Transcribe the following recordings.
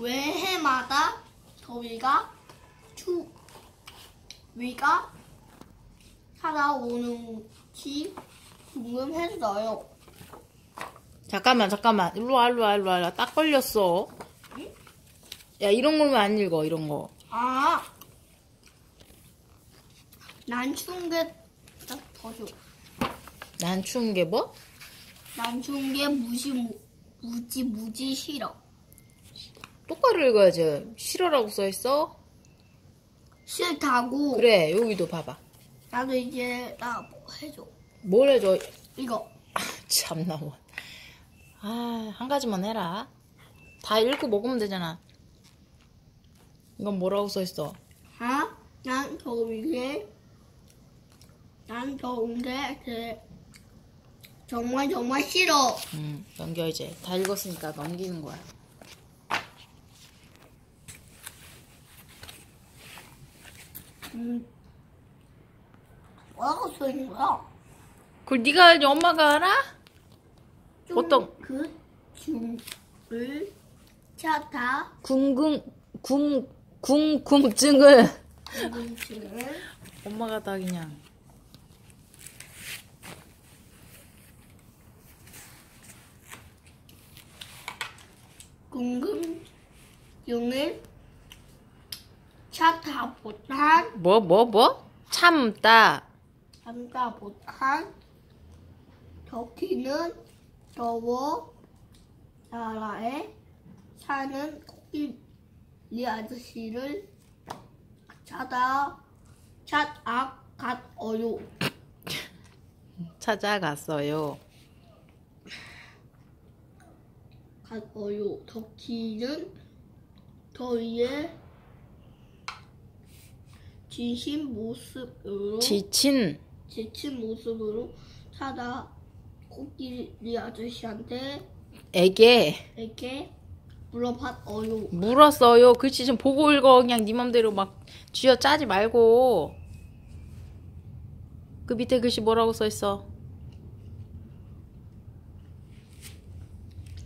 왜 해마다 더위가 추 위가 찾아오는지 궁금했어요. 잠깐만 잠깐만 일로 와 일로 와 일로 와. 딱 걸렸어. 야 이런 걸왜 안 읽어 이런 거. 아, 난 추운 게더 좋아. 난 추운 게 뭐? 난 추운 게 무지 무, 무지 무지 싫어. 똑바로 읽어야지. 싫어라고 써 있어? 싫다고. 그래 여기도 봐봐. 나도 이제 나 뭐 해줘. 뭘 해줘? 이거. 참나 뭐. 아한 가지만 해라. 다 읽고 먹으면 되잖아. 이건 뭐라고 써 있어? 아, 난 더운 게 난 더운 게 그 정말 정말 싫어. 음 넘겨 이제 다 읽었으니까 넘기는 거야. 음, 뭐라고 써 있는 거야? 그걸 네가 알지? 엄마가 알아? 좀 어떤- 그 중을 찾아. 궁금 궁 궁금증을. 궁금증을. 엄마가 다 그냥. 궁금증을 찾아 못한 뭐 뭐 뭐? 참다 참다 못한 터키는 더워 나라에 사는 코끼리 아저씨를 찾아 찾아갔어요. 찾아갔어요. 갔어요. 터키는 더위에 진심 모습으로 지친 지친 모습으로 찾아 코끼리 아저씨한테 에게 이렇게 물어봤어요. 물었어요. 글씨 좀 보고 읽어. 그냥 네 맘대로 막 쥐어 짜지 말고. 그 밑에 글씨 뭐라고 써 있어?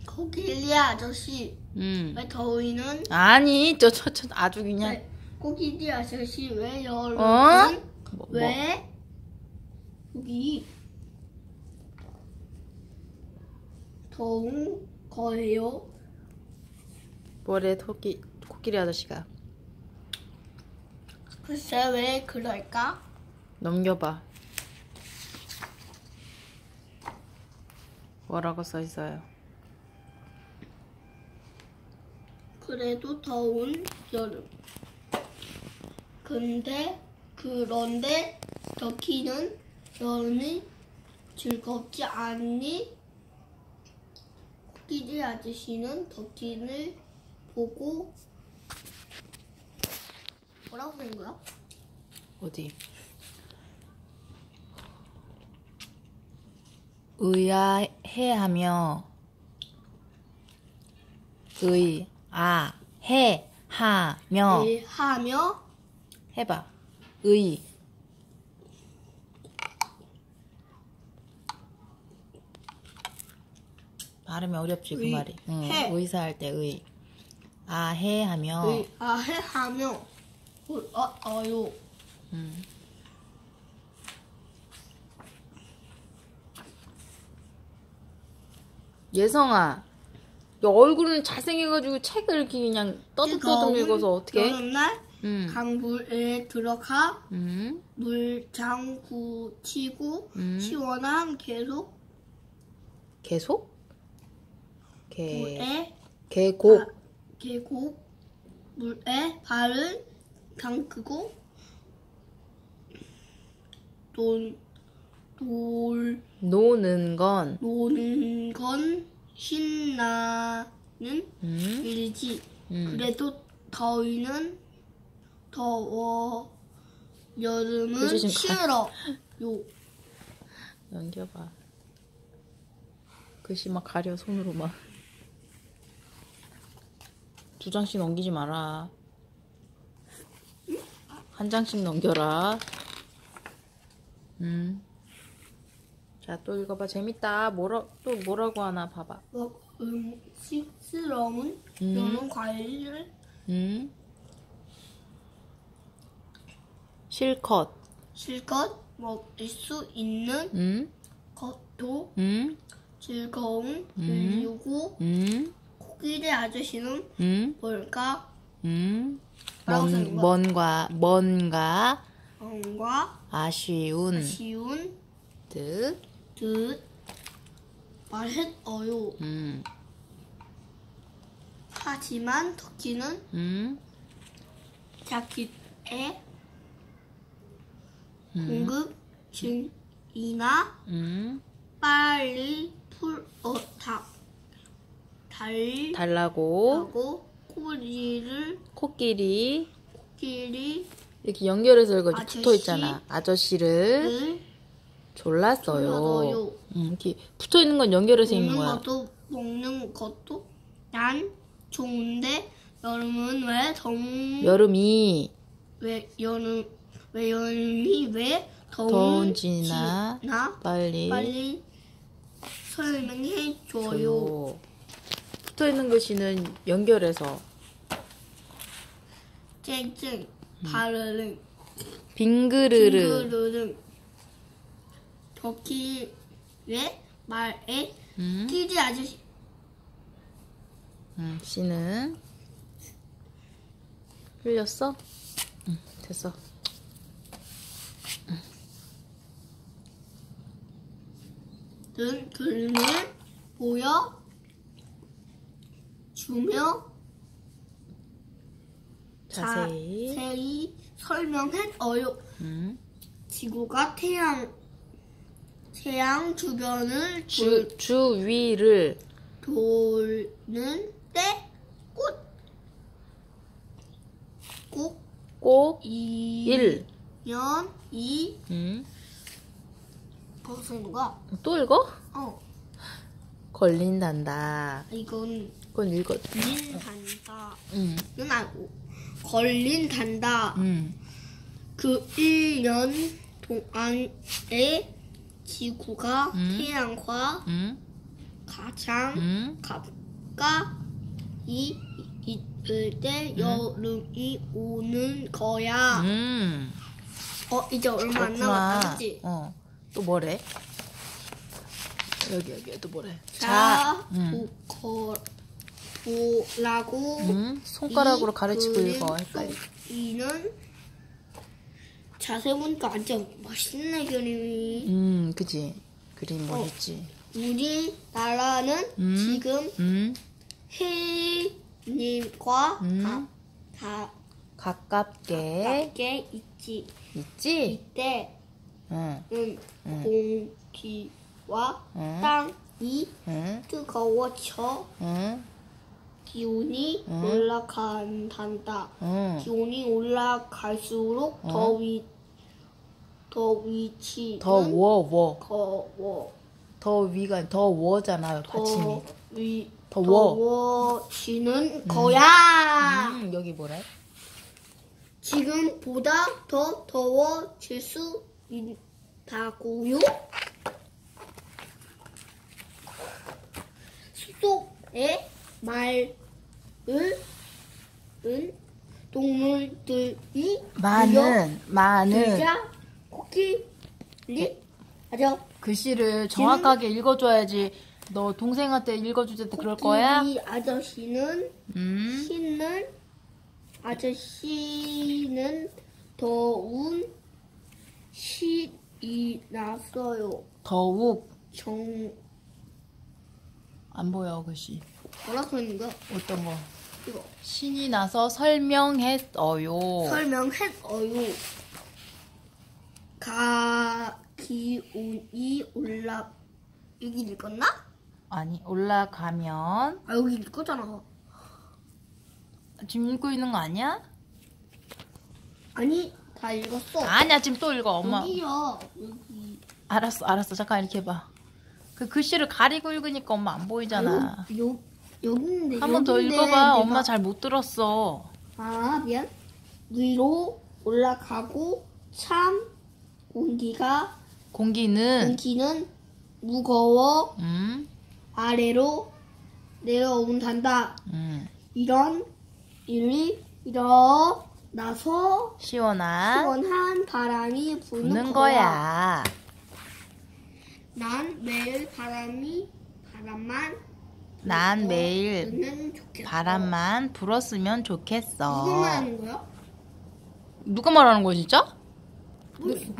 코끼리 아저씨 음. 왜 더위는 아니, 저, 저, 저, 아주 그냥. 왜 코끼리 아저씨 왜 여름은 어? 뭐, 뭐. 왜 여기 더운 거예요? 뭐래, 토끼, 코끼리 아저씨가. 글쎄 왜 그럴까? 넘겨봐. 뭐라고 써 있어요? 그래도 더운 여름. 근데 그런데 터키는 여름이 즐겁지 않니? 코끼리 아저씨는 터키를 보고 뭐라고 쓴 거야? 어디? 의아해하며 의아해하며 네, 하며 해봐. 의 발음이 어렵지 그 의, 말이. 응, 해. 의사 할 때 의. 아 해 하며 네, 아해 하며 어요 음. 예성아, 너 얼굴은 잘생겨가지고 책을 이렇게 그냥 떠듬떠듬 읽어서 어떻게? 여름날 음. 강물에 들어가 음. 물장구 치고 음. 시원한 계속 계속? 개, 물에 계곡. 아, 계곡 물에 발을 담그고 논, 놀, 노는 건, 노는 건 신나는 음. 일이지. 음. 그래도 더위는 더워 여름은 싫어. 요 넘겨봐. 글씨 막 가려, 손으로 막. 두 장씩 넘기지 마라. 한 장씩 넘겨라. 음. 자, 또 읽어봐. 재밌다. 뭐라, 또 뭐라고 하나 봐봐. 뭐 음식스러운 음. 여러 과일을 음. 실컷. 실컷 먹을 수 있는 음. 것도 음. 즐거운 음. 일이고 음. 코끼리 아저씨는 음. 뭘까? 음. 뭔? 뭔가, 뭔가 뭔가 아쉬운 쉬운 듯. 듯 말했어요. 음. 하지만 토끼는 음. 자기의 음. 공급 중이나 음. 빨리 풀 어 다 달라고 달라고 꼬리를 코끼리 끼리 이렇게 연결해서 이거 아저씨? 붙어 있잖아. 아저씨를 을 졸랐어요. 졸랐어요. 음, 이렇게 붙어 있는 건 연결해서 있는 먹는 거야. 것도 먹는 것도 난 좋은데 여름은 왜 더운 여름이 왜 여름 왜 여름이 왜 더운지나 더운지나 빨리, 빨리 설명해 줘요. 줘요. 붙어 있는 글씨는 연결해서 쨍쨍 음. 바르릉 빙그르르 빙그르릉 토끼의 말에 음, 끼지 아저씨 음, 씨는 흘렸어? 응, 됐어. 는 그림을 보여 주며 자세히. 자세히 설명했어요. 음, 지구가 태양 태양 주변을 주, 주위를 돌, 돌는데 꼭, 꼭꼭 이, 일. 년, 이, 음, 무슨 누가? 또 읽어? 어, 걸린단다. 이건 그건 읽어. 걸린단다. 음, 는 알고. 걸린단다. 음, 그 1년 동안에 지구가 음. 태양과 음, 가장 음. 가까이 있을 때 여름이 오는 거야. 음. 어, 이제 얼마 안 남았다, 그치? 어. 또 뭐래? 여기 여기 또 뭐래? 자, 음. 보, 보라고. 음. 손가락으로 이 가르치고 읽어. 헷갈려. 속이는 자세히 보니까 완전 멋있네, 그림이. 음, 그지. 그림 멋있지. 우리나라는 음. 지금 음. 해님과 음. 다 가깝게 가깝게 있지. 있지? 이때 응. 공기와 음. 땅이 응. 뜨거워져 응. 기온이 음. 올라간단다. 응. 기온이 올라갈수록 음. 더위 더 위치는 더워, 워. 더워 더 위가 더워잖아, 받침이. 더위 더워. 더워지는 거야. 음, 여기 뭐래? 지금보다 더 더워질 수 있다고요? 숲속에 말을 은 동물들이 많은, 많은 코끼리 맞아 글씨를 정확하게 읽어줘야지. 너 동생한테 읽어줄 때 그럴 거야? 이 아저씨는 음. 신는 아저씨는 더운 신이 났어요. 더욱 정 안 보여 글씨. 뭐라고 있는 거야? 어떤 거? 이거 신이 나서 설명했어요. 설명했어요. 가 기온이 올라 여기 읽었나? 아니 올라가면 아 여기 읽었잖아. 지금 읽고 있는 거 아니야? 아니 다 읽었어. 아니야 지금 또 읽어 엄마. 여기요 여기. 알았어 알았어 잠깐 이렇게 해봐. 그 글씨를 가리고 읽으니까 엄마 안 보이잖아. 요 여기 있는데 한 번 더 여기인데 읽어봐. 내가- 엄마 잘 못 들었어. 아, 미안. 위로 올라가고 참 공기가 공기는 공기는 무거워 음 아래로 내려온단다. 음. 이런 일이 일어 나서 시원한 시원한 바람이 부는, 부는 거야. 난 매일 바람이 바람만 난 매일. 바람만 불었으면 좋겠어. 누구 말하는 거야? 누가 말하는 거야 진짜?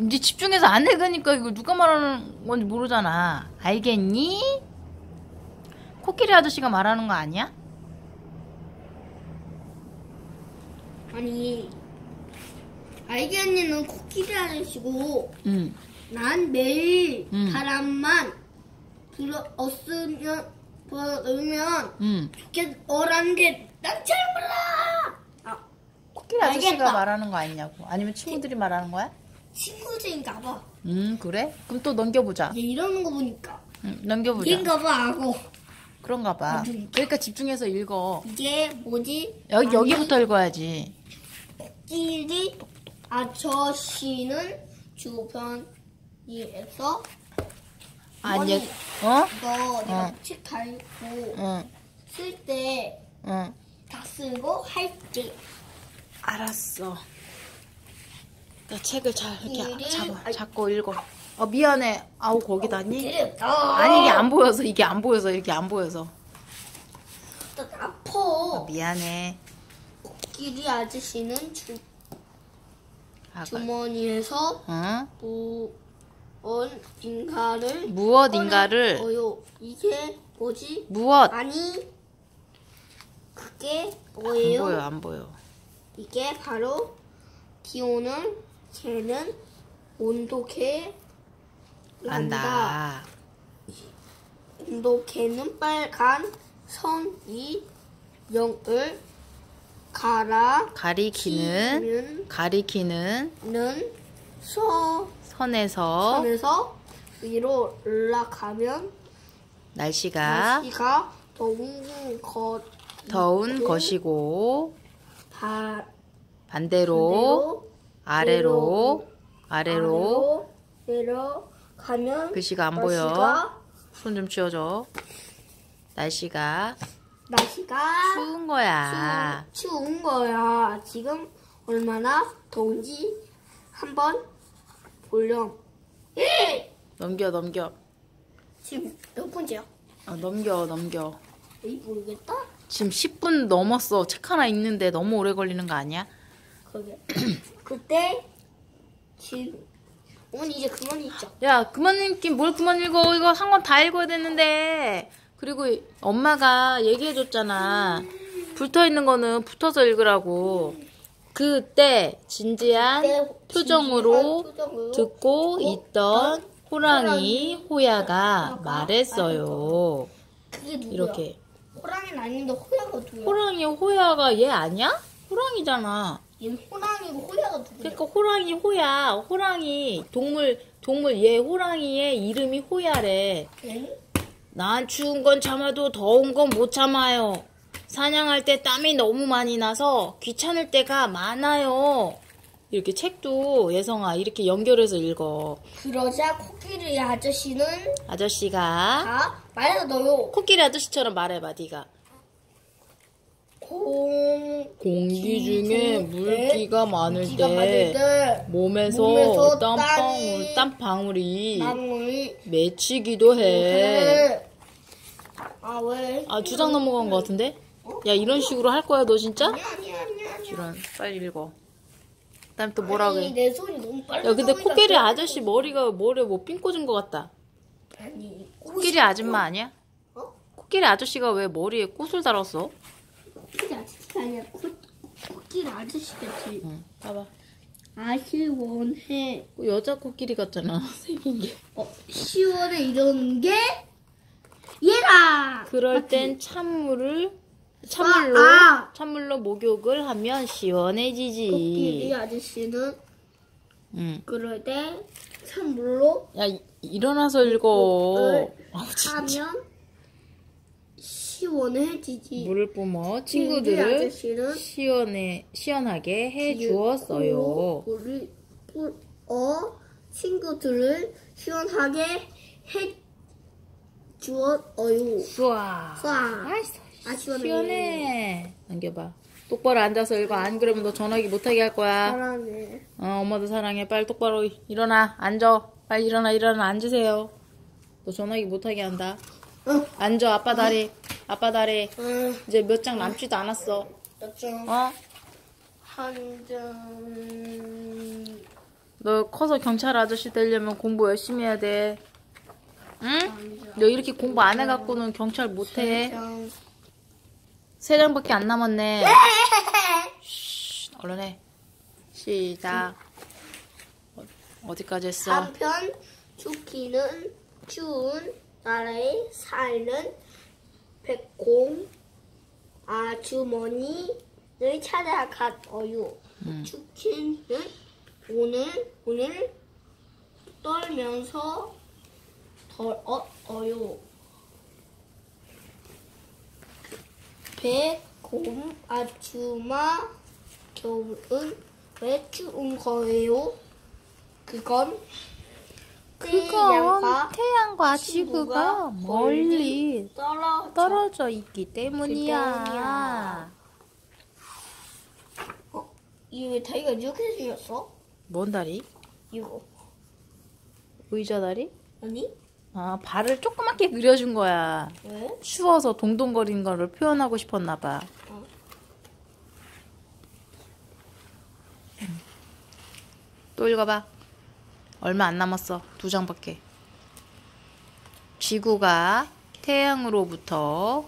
이제 집중해서 안 읽으니까 이거 누가 말하는 건지 모르잖아. 알겠니? 코끼리 아저씨가 말하는 거 아니야? 아니 알게 언니는 코끼리 아저씨고 응. 난 매일 음. 바람만 불었으면 불으면 응. 좋겠어라는 게난잘 몰라. 아 코끼리 아저씨가 알겠다. 말하는 거 아니냐고. 아니면 친구들이 말하는 거야? 친구들인가 봐. 음 그래? 그럼 또 넘겨보자. 얘 이러는 거 보니까 응, 넘겨보자. 얘인가 봐 하고 그런가 봐. 아주. 그러니까 집중해서 읽어. 이게 뭐지? 여기 아니, 여기부터 읽어야지. 코끼리 아저씨는 주변에서 아니, 어? 이거 내가 어. 책 달고 응, 쓸때다 응. 쓰고 할게. 알았어. 나 책을 잘 이렇게 잡아, 잡고 읽어. 어 미안해. 아우 거기다니? 재밌다. 아니 이게 안 보여서 이게 안 보여서 이렇게 안 보여서. 나 아파. 미안해. 코끼리 아저씨는 주. 주머니에서 응? 무언 인가를 무엇 인가를 어요. 이게 뭐지? 무엇? 아니 그게 안 뭐예요? 보여 안 보여. 이게 바로 기온을 재는 온도계 란다. 온도계는 빨간 선이 영을 갈아 가리키는 키는 가리키는 서 선에서 선에서 위로 올라가면 날씨가 날씨가 더운 것 더운 것이고 바, 반대로 아래로 아래로 내려가면 글씨가 안 보여. 손 좀 치워줘. 날씨가 날씨가 추운 거야. 추, 추운 거야. 지금 얼마나 더운지 한번 보렴. 예! 넘겨 넘겨. 지금 몇 번째야? 어, 넘겨 넘겨. 이 모르겠다. 지금 10분 넘었어. 책 하나 읽는데 너무 오래 걸리는 거 아니야? 그게 그때 지금 어머니 이제 그만 읽자. 야 그만 읽긴 뭘 그만 읽어. 이거 한 권 다 읽어야 되는데. 그리고 엄마가 얘기해줬잖아. 붙어 있는 거는 붙어서 읽으라고. 그때 진지한 표정으로 듣고 있던 호랑이 호야가 말했어요. 이렇게. 호랑이는 아닌데 호야가 누구야? 호랑이 호야가 얘 아니야? 호랑이잖아. 얘는 호랑이고 호야가 누구야? 그러니까 호랑이 호야. 호랑이 동물 동물 얘 호랑이의 이름이 호야래. 얘는? 난 추운 건 참아도 더운 건 못 참아요. 사냥할 때 땀이 너무 많이 나서 귀찮을 때가 많아요. 이렇게 책도 예성아 이렇게 연결해서 읽어. 그러자 코끼리 아저씨는 아저씨가 다 말해서 넣어요. 코끼리 아저씨처럼 말해봐 네가. 공 공기 중에 물기가 많을 물기가 많을 때때 몸에서, 몸에서 땀방울 땀이- 땀방울이 맺히기도 해. 해. 아 왜? 아두장 넘어간 것 같은데? 야 이런 식으로 할 거야 너 진짜? 아니 아니 아니 아니. 이런 빨리 읽어. 그 다음 또 뭐라 아니, 그래? 내 손이 너무 빨리. 야 근데 코끼리 또- 아저씨 머리가 머리에 뭐 핀 꽂은 것 같다. 아니 코끼리 아줌마 아니야? 어? 코끼리 아저씨가 왜 머리에 꽃을 달았어? 코끼리 아저씨가 아니라 코, 코끼리 아저씨겠지. 응. 봐봐. 아시원해. 여자 코끼리 같잖아 생긴 게. 어, 10월에 이런 게 얘라. 그럴 땐 찬물을 찬물로 아! 찬물로 목욕을 하면 코끼리 시원해지지. 아저씨는 응. 그럴 때 찬물로 야 이- 일어나서 읽어. 아우, 진짜. 하면 시원해지지. 물을 뿜어 코끼리 친구들을 시원해 시원하게 해 주었어요. 물을 뿌어 친구들을 시원하게 해 주어 어유. 우와. 쏴. 아이씨, 아 시원해. 시원해. 넘겨봐. 똑바로 앉아서 읽어. 안 그러면 너 전화기 못하게 할 거야. 잘하네. 어, 엄마도 사랑해. 빨리 똑바로 일어나. 앉아. 빨리 일어나, 일어나. 앉으세요. 너 전화기 못하게 한다. 응. 앉아. 아빠 다리. 아빠 다리. 응. 이제 몇 장 남지도 않았어. 몇 장 어? 한 장. 너 커서 경찰 아저씨 되려면 공부 열심히 해야 돼. 응? 너 이렇게 공부 안 해갖고는 경찰 못해. 장. 세 장밖에 안 남았네. 쉿, 얼른 해. 시작. 어, 어디까지 했어? 한편 추키는 추운 나라에 사는 백공 아주머니를 찾아갔어요. 음. 추키는 오늘 오늘 떨면서 덜었어요. 백곰 아줌마 겨울은 왜 추운 거예요? 그건 태양과 태양과 지구가 멀리 떨어져 떨어져 있기 때문이야. 어, 이왜 다리가 이렇게 생겼어? 뭔 다리? 이거 의자 다리? 아니? 아, 발을 조그맣게 그려준 거야. 왜? 추워서 동동거리는 거를 표현하고 싶었나 봐. 어. 음. 또 읽어봐. 얼마 안 남았어. 두 장밖에. 지구가 태양으로부터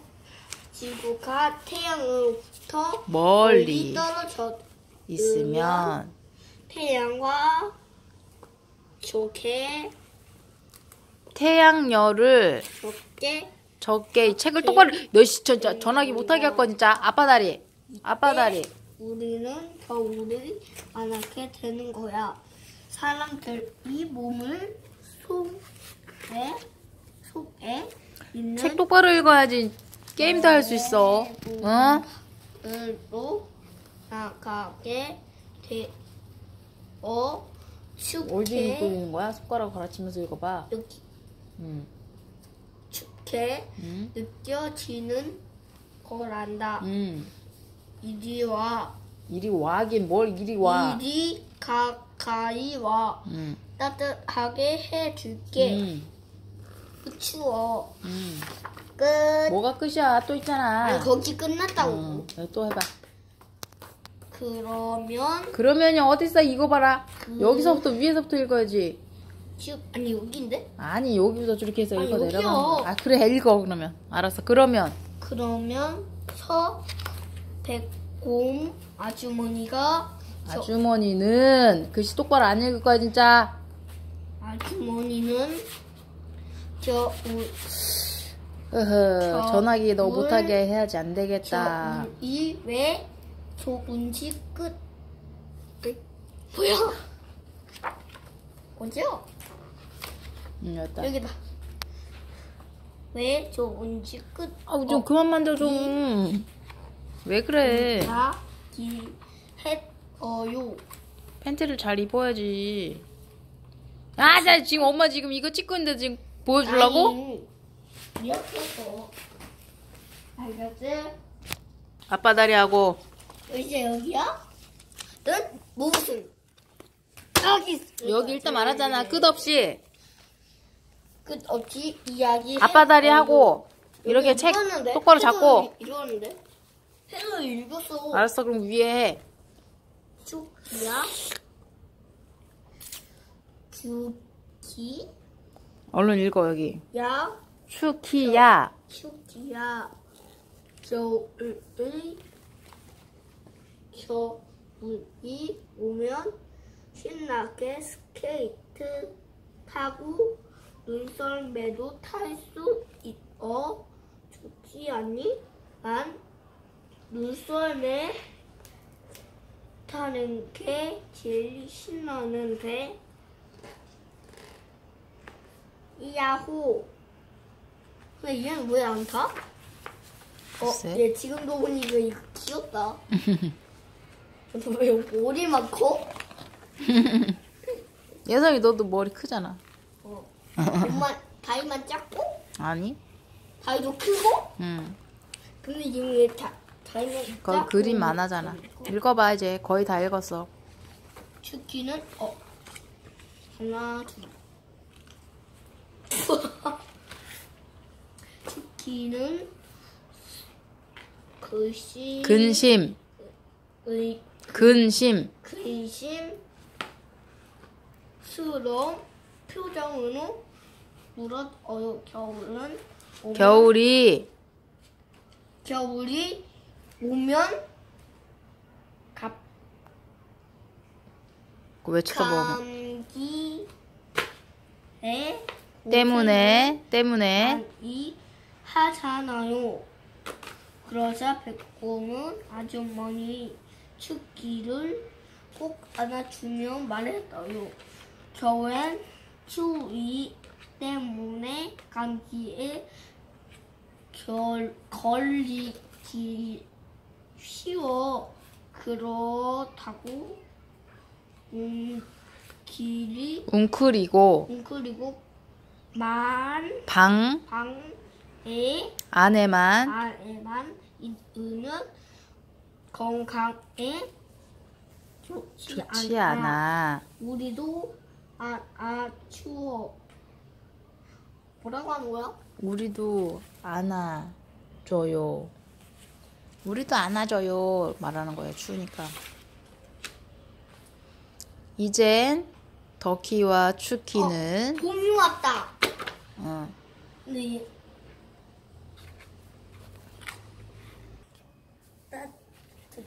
지구가 태양으로부터 멀리 떨어져 있으면 태양과 좋게 태양열을 적게 적게 이 책을 똑바로 너씨 진짜 전화기 못하게 할 거 진짜 아빠 다리 아빠 다리 우리는 겨울이 안 하게 되는 거야. 사람들 이 몸을 속에 속에 있는 책 똑바로 읽어야지 게임도 할 수 있어 응? 으로 나가게 되어 올딩 읽고 춥게 있는 거야? 손가락 가르치면서 읽어봐 여기 응. 춥게 응. 느껴지는 거란다. 응. 이리 와. 이리 와긴 뭘 이리 와 이리 가 까이 와. 응. 따뜻하게 해줄게. 응. 추워. 응. 끝. 뭐가 끝이야 또 있잖아 아니, 거기 끝났다고. 응. 여기 또 해봐 그러면 그러면요 어딨어 이거 봐라 여기서부터 위에서부터 읽어야지 쭉 아니 여기인데? 아니 여기부터 저렇게 해서 읽어 거야 아 그래 읽어 그러면 알았어 그러면 그러면 서 백곰 아주머니가 저- 아주머니는 글씨 똑바로 안 읽을 거야 진짜 아주머니는 저 우, 으흐 저 전화기 너 물- 못하게 해야지 안 되겠다 저이왜 조금씩 끝 끝. 뭐야? 어디야? 응 여기다 여기다. 왜 조금씩 끝? 아우 좀 그만 만져 좀왜 그래 다했 어요. 팬티를 잘 입어야지 아, 나 지금 엄마 지금 이거 찍고 있는데 지금 보여주려고? 아니, 미역국어. 알겠지? 아빠 다리하고 이제 여기야? 넌 무슨? 여기 있어. 여기 일단 말하잖아 끝없이 끝없이 이야기. 아빠 다리하고 이렇게 책 똑바로 잡고 이러는데? 해서 읽었어. 알았어 그럼 위에 해 축기야. 주기. 얼른 읽어 여기 야. 추키야 축기야. 겨울이 겨울이 오면 신나게 스케이트 타고 눈썰매도 탈 수 있어 좋지 않니? 난 눈썰매 타는 게 제일 신나는데 야호 근데 얘는 왜 안 타? 어. 얘 지금도 보니까 이거 귀엽다. 왜 머리만 커? 예성이 너도 머리 크잖아 어. 엄마 다리만 작고? 아니 다리도 크고 응. 근데 이게 다 다리는 거기 그림 많아잖아. 읽어봐 이제. 거의 다 읽었어. 축기는 어. 하나 둘. 축기는 글씨 근심, 의 근심, 근심 스러운 표정으로 물어어요 겨울은 오면, 겨울이. 겨울이 오면 갑왜 쳐다보면 감기 에 때문에 때문에 많이 하잖아요. 그러자 백곰은 아주머니 축기를 꼭 안아주며 말했어요. 겨울엔 추위 때문에 감기에 결, 걸리기 쉬워. 그렇다고 음, 길이 웅크리고 음, 그리고 만 방 방에 안에만 안에만 있으면 건강에 좋지, 좋지 않아. 우리도 아, 아 추워. 뭐라고 하는 거야? 우리도 안아줘요. 우리도 안아줘요. 말하는 거예요. 추우니까. 이젠 더키와 추키는 봄이 왔다. 어, 근데 이- 나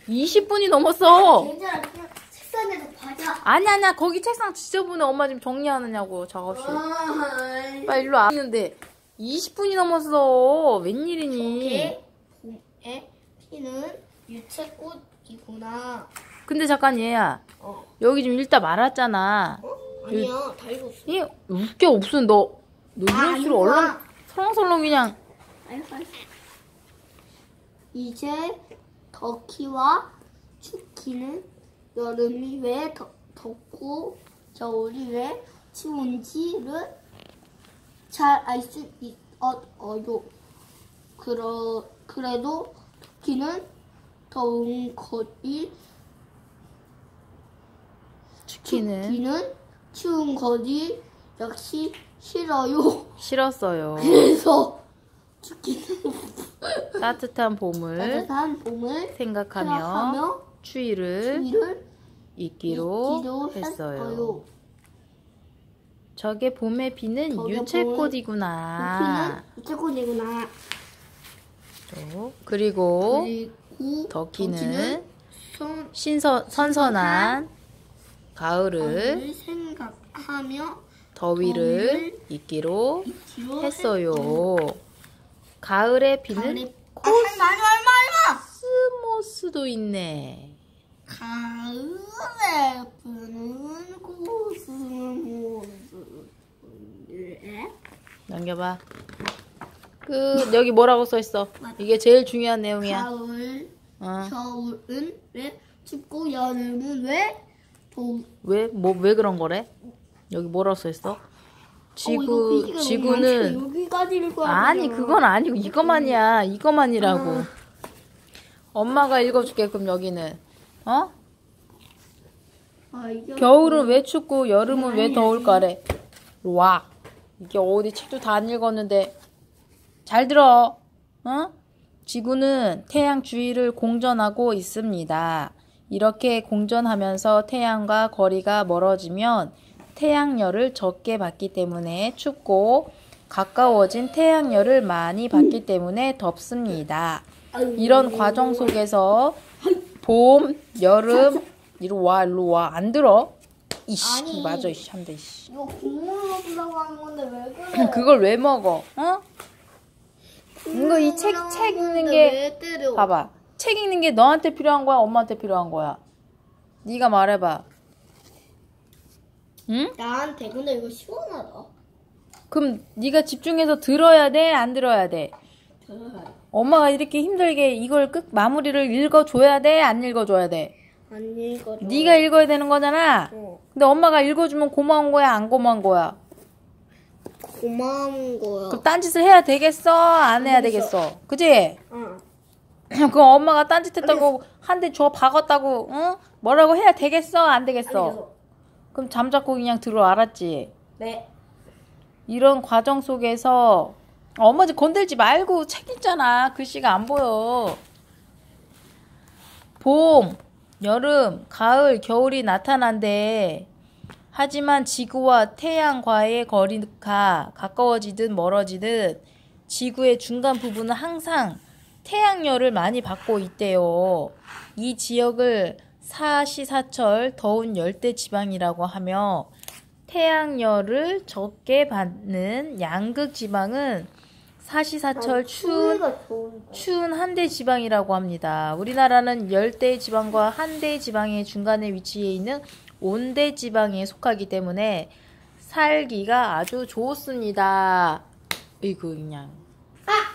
20분이 넘었어. 괜찮아 그냥 책상에서 봐자. 아니 아니야 거기 책상 지저분해 엄마 지금 정리하느냐고 작업실. 아, 빨리 일로 와. 있는데 20분이 넘었어. 웬일이니? 봄에 봄에 피는 유채꽃이구나. 근데 잠깐 얘야. 어. 여기 좀 읽다 말았잖아. 어? 아니야 다 읽었어. 이 웃겨 무슨 너, 너 아, 이럴수록 이거야. 얼른 설렁설렁 그냥 알았어, 알았어. 이제 더키와 추키는 여름이 왜 더, 덥고 겨울이 왜 추운지를 잘 알 수 있어요. 그러, 그래도 더키는 더운 것이 추키는 추키는 추운 것이 역시 싫어요. 싫었어요. 그래서 추키는 따뜻한 봄을 따뜻한 봄을 생각하며 생각하며 추위를 추위를 잊기로 했어요. 했어요. 저게 봄에 피는 저게 유채꽃이구나. 유채꽃이구나. 또 그리고 그리고 더키는 선, 신선 선선한 가을을 을 생각하며 더위를 잊기로 잊기로 했어요. 가을에 아, 할마 코스모스도 있네. 가을에 부는 코스모스 넘겨봐. 끝. 여기 뭐라고 써 있어? 이게 제일 중요한 내용이야. 가을 어. 겨울은 왜 춥고 여름은 왜 더워 왜? 뭐, 왜 그런 거래? 여기 뭐라고 써 있어? 어, 지구, 너무 지구는? 여기까지 아니. 그건 아니고, 이거만이야. 이거만이라고. 어. 엄마가 읽어줄게, 그럼 여기는. 어? 아, 겨울은 왜 춥고, 여름은 왜 더울까래? 와. 이게 어디 책도 다 안 읽었는데. 잘 들어. 어? 지구는 태양 주위를 공전하고 있습니다. 이렇게 공전하면서 태양과 거리가 멀어지면 태양열을 적게 받기 때문에 춥고 가까워진 태양열을 많이 받기 때문에 덥습니다. 이런 과정 속에서 봄, 여름 이리 와, 일로 와. 안 들어? 이씨, 아니. 맞아, 이씨, 한대, 이씨. 이거 국물 먹으려고 하는 건데 왜 그래? 그걸 왜 먹어? 어? 이거 이 책, 책 읽는 게? 봐봐. 책 읽는 게 너한테 필요한 거야? 엄마한테 필요한 거야? 네가 말해봐. 응? 나한테 근데 이거 시원하다. 그럼 네가 집중해서 들어야 돼? 안 들어야 돼? 엄마가 이렇게 힘들게 이걸 끝 마무리를 읽어줘야 돼? 안 읽어줘야 돼? 안 읽어줘. 네가 읽어야 되는 거잖아. 어. 근데 엄마가 읽어주면 고마운 거야? 안 고마운 거야? 고마운 거야. 그럼 딴짓을 해야 되겠어? 안 해야 되겠어. 그지? 응. 그럼 엄마가 딴짓했다고 한 대 줘 박았다고 응? 뭐라고 해야 되겠어? 안 되겠어? 그럼 잠자코 그냥 들어 알았지? 네. 이런 과정 속에서 엄마 좀 건들지 말고 책 읽잖아. 글씨가 안 보여. 봄, 여름, 가을, 겨울이 나타난대. 하지만 지구와 태양과의 거리가 가까워지듯 멀어지듯 지구의 중간 부분은 항상 태양열을 많이 받고 있대요. 이 지역을 사시사철 더운 열대 지방이라고 하며 태양열을 적게 받는 양극 지방은 사시사철 추운. 추운 한대 지방이라고 합니다. 우리나라는 열대 지방과 한대 지방의 중간에 위치해 있는 온대 지방에 속하기 때문에 살기가 아주 좋습니다. 이거 그냥. 아!